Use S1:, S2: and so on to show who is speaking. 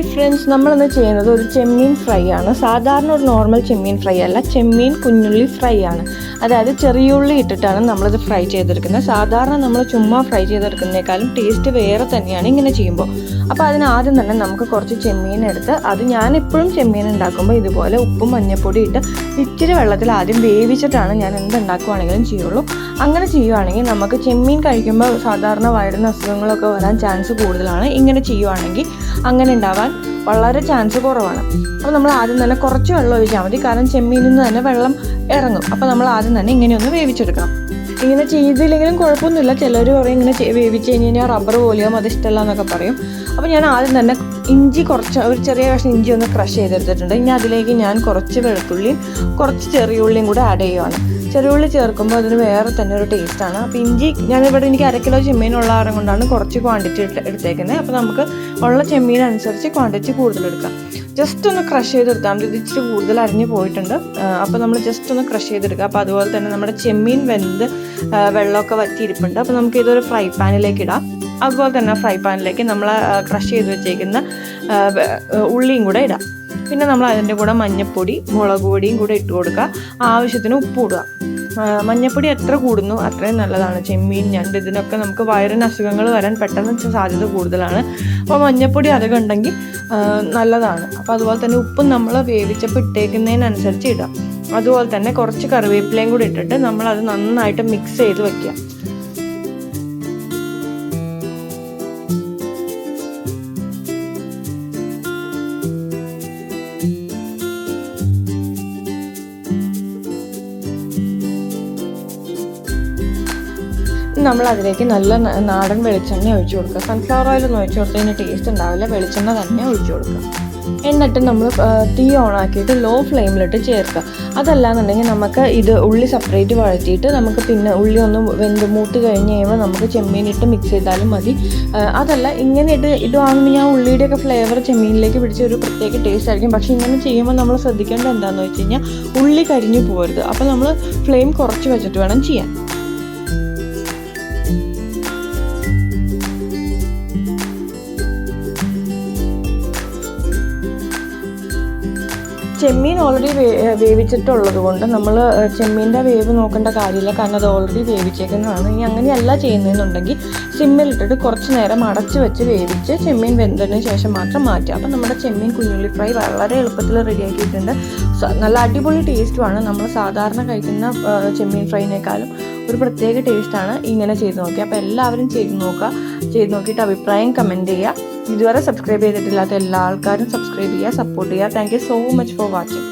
S1: Hi friends നമ്മളിന്ന് ചെയ്യുന്നത് ഒരു ചെമ്മീൻ ഫ്രൈ ആണ്. സാധാരണ ഒരു നോർമൽ ചെമ്മീൻ ഫ്രൈ അല്ല ചെമ്മീൻ കുഞ്ഞുള്ളി ഫ്രൈ ആണ്. അതായത് ചെറിയുള്ളി ഇട്ടിട്ടാണ് നമ്മളിത് ഫ്രൈ ചെയ്തെടുക്കുന്നത്. സാധാരണ നമ്മൾ ചുമ്മാ ഫ്രൈ ചെയ്തെടുക്കുന്നതിനേക്കാളും ടേസ്റ്റ് വേറെ തന്നെയാണ് ഇങ്ങനെ ചെയ്യുമ്പോൾ. അപ്പോൾ അതിന് ആദ്യം തന്നെ നമുക്ക് കുറച്ച് ചെമ്മീൻ എടുത്ത് അത് ഞാൻ എപ്പോഴും ചെമ്മീൻ ഉണ്ടാക്കുമ്പോൾ ഇതുപോലെ ഉപ്പും മഞ്ഞൾപ്പൊടി ഇട്ട് ഇച്ചിരി വെള്ളത്തിൽ ആദ്യം വേവിച്ചിട്ടാണ് ഞാൻ എന്തുണ്ടാക്കുവാണെങ്കിലും ചെയ്യുള്ളൂ. അങ്ങനെ ചെയ്യുവാണെങ്കിൽ നമുക്ക് ചെമ്മീൻ കഴിക്കുമ്പോൾ സാധാരണ വയറിന് അസുഖങ്ങളൊക്കെ വരാൻ ചാൻസ് കൂടുതലാണ്. ഇങ്ങനെ ചെയ്യുവാണെങ്കിൽ അങ്ങനെ ഉണ്ടാവാൻ വളരെ ചാൻസ് കുറവാണ്. അപ്പോൾ നമ്മൾ ആദ്യം തന്നെ കുറച്ച് വെള്ളം ഒഴിച്ചാൽ മതി. കാരണം ചെമ്മീനിൽ നിന്ന് തന്നെ വെള്ളം ഇറങ്ങും. അപ്പോൾ നമ്മൾ ആദ്യം തന്നെ ഇങ്ങനെ ഒന്ന് വേവിച്ചെടുക്കണം. ഇങ്ങനെ ചെയ്തില്ലെങ്കിലും കുഴപ്പമൊന്നുമില്ല. ചിലർ പറയും ഇങ്ങനെ വേവിച്ച് കഴിഞ്ഞ് കഴിഞ്ഞാൽ റബ്ബർ പോലെയാവും അത് ഇഷ്ടമല്ല എന്നൊക്കെ പറയും. അപ്പോൾ ഞാൻ ആദ്യം തന്നെ ഇഞ്ചി കുറച്ച് ഒരു ചെറിയ കഷ്ണം ഇഞ്ചി ഒന്ന് ക്രഷ് ചെയ്തെടുത്തിട്ടുണ്ട്. ഇനി അതിലേക്ക് ഞാൻ കുറച്ച് വെളുത്തുള്ളിയും കുറച്ച് ചെറിയ ഉള്ളിയും കൂടെ ആഡ് ചെയ്യുവാണ്. ചെറിയ ചേർക്കുമ്പോൾ അതിന് വേറെ തന്നെ ഒരു ടേസ്റ്റാണ് അപ്പോൾ ഇഞ്ചി ഞാനിവിടെ എനിക്ക് അര കിലോ ചെമ്മീനുള്ള ആരം കൊണ്ടാണ് കുറച്ച് ക്വാണ്ടിറ്റി എടുത്തേക്കുന്നത് അപ്പോൾ നമുക്ക് ഉള്ള ചെമ്മീൻ അനുസരിച്ച് ക്വാണ്ടിറ്റി കൂടുതലെടുക്കാം ജസ്റ്റ് ഒന്ന് ക്രഷ് ചെയ്തെടുത്താൽ മതി. ഇച്ചിരി കൂടുതൽ അരിഞ്ഞ് പോയിട്ടുണ്ട്. അപ്പോൾ നമ്മൾ ജസ്റ്റ് ഒന്ന് ക്രഷ് ചെയ്തെടുക്കുക അപ്പോൾ അതുപോലെ തന്നെ നമ്മുടെ ചെമ്മീൻ വെന്ത് വെള്ളമൊക്കെ വറ്റിയിരിപ്പുണ്ട്. അപ്പോൾ നമുക്ക് ഇതൊരു ഫ്രൈ പാനിലേക്ക് ഇടാം. അതുപോലെ തന്നെ ഫ്രൈ പാനിലേക്ക് നമ്മൾ ക്രഷ് ചെയ്ത് വെച്ചേക്കുന്ന ഉള്ളിയും കൂടെ ഇടാം. പിന്നെ നമ്മൾ അതിന്റെ കൂടെ മഞ്ഞപ്പൊടി മുളക് പൊടിയും കൂടെ ഇട്ട് കൊടുക്കുക. ആവശ്യത്തിന് ഉപ്പ് ഇടുക. മഞ്ഞപ്പൊടി എത്ര കൂടുന്നു അത്രയും നല്ലതാണ്. ചെമ്മീൻ ഞണ്ട് ഇതിനൊക്കെ നമുക്ക് വയറിന് അസുഖങ്ങൾ വരാൻ പെട്ടെന്ന് സാധ്യത കൂടുതലാണ്. അപ്പോൾ മഞ്ഞപ്പൊടി അധികം ഉണ്ടെങ്കിൽ നല്ലതാണ്. അപ്പോൾ അതുപോലെ തന്നെ ഉപ്പും നമ്മൾ വേവിച്ചപ്പോൾ ഇട്ടേക്കുന്നതിനനുസരിച്ച് ഇടാം. അതുപോലെ തന്നെ കുറച്ച് കറിവേപ്പിലയും കൂടി ഇട്ടിട്ട് നമ്മൾ അത് നന്നായിട്ട് മിക്സ് ചെയ്ത് വെക്കുക. നമ്മൾ അതിലേക്ക് നല്ല നാടൻ വെളിച്ചെണ്ണ ഒഴിച്ചു കൊടുക്കുക. സൺഫ്ലവർ ഓയിൽ ഒന്നും ഒഴിച്ചു കൊടുത്തതിന് ടേസ്റ്റ് ഉണ്ടാവില്ല. വെളിച്ചെണ്ണ തന്നെ ഒഴിച്ചു കൊടുക്കുക. എന്നിട്ട് നമ്മൾ തീ ഓൺ ആക്കിയിട്ട് ലോ ഫ്ലെയിമിലിട്ട് ചേർക്കുക. അതല്ലാന്നുണ്ടെങ്കിൽ നമുക്ക് ഇത് ഉള്ളി സെപ്പറേറ്റ് വഴറ്റിയിട്ട് നമുക്ക് പിന്നെ ഉള്ളി ഒന്ന് വെന്ത് മൂത്ത് കഴിഞ്ഞ് കഴിയുമ്പോൾ നമുക്ക് ചെമ്മീനിട്ട് മിക്സ് ചെയ്താലും മതി. അതല്ല ഇങ്ങനെ ഇട്ട് ഇടുവാണെങ്കിൽ ഞാൻ ഉള്ളിയുടെയൊക്കെ ഫ്ലേവർ ചെമ്മീനിലേക്ക് പിടിച്ച ഒരു പ്രത്യേക ടേസ്റ്റ് ആയിരിക്കും. പക്ഷേ ഇങ്ങനെ ചെയ്യുമ്പോൾ നമ്മൾ ശ്രദ്ധിക്കേണ്ടത് എന്താണെന്ന് വെച്ച് കഴിഞ്ഞാൽ ഉള്ളി കരിഞ്ഞു പോകരുത് അപ്പോൾ നമ്മൾ ഫ്ലെയിം കുറച്ച് വെച്ചിട്ട് വേണം ചെയ്യാൻ. ചെമ്മീൻ ഓൾറെഡി വേവിച്ചിട്ടുള്ളത് കൊണ്ട് നമ്മൾ ചെമ്മീന്റെ വേവ് നോക്കേണ്ട കാര്യമില്ല. കാരണം അത് ഓൾറെഡി വേവിച്ചേക്കുന്നതാണ്. ഇനി അങ്ങനെയല്ല ചെയ്യുന്നതെന്നുണ്ടെങ്കിൽ സിമ്മിലിട്ടിട്ട് കുറച്ച് നേരം അടച്ച് വെച്ച് വേവിച്ച് ചെമ്മീൻ വെന്തതിന് ശേഷം മാത്രം മാറ്റുക അപ്പം നമ്മുടെ ചെമ്മീൻ കുഞ്ഞുള്ളി ഫ്രൈ വളരെ എളുപ്പത്തിൽ റെഡിയാക്കിയിട്ടുണ്ട് നല്ല അടിപൊളി ടേസ്റ്റുമാണ് നമ്മൾ സാധാരണ കഴിക്കുന്ന ചെമ്മീൻ ഫ്രൈനേക്കാളും ഒരു പ്രത്യേക ടേസ്റ്റാണ് ഇങ്ങനെ ചെയ്ത് നോക്കുക അപ്പോൾ എല്ലാവരും ചെയ്ത് നോക്കുക. ചെയ്ത് നോക്കിയിട്ട് അഭിപ്രായം കമന്റ് ചെയ്യുക. ഇതുവരെ സബ്സ്ക്രൈബ് ചെയ്തിട്ടില്ലാത്ത എല്ലാ ആൾക്കാരും സബ്സ്ക്രൈബ് ചെയ്യുക സപ്പോർട്ട് ചെയ്യുക. Thank you so much for watching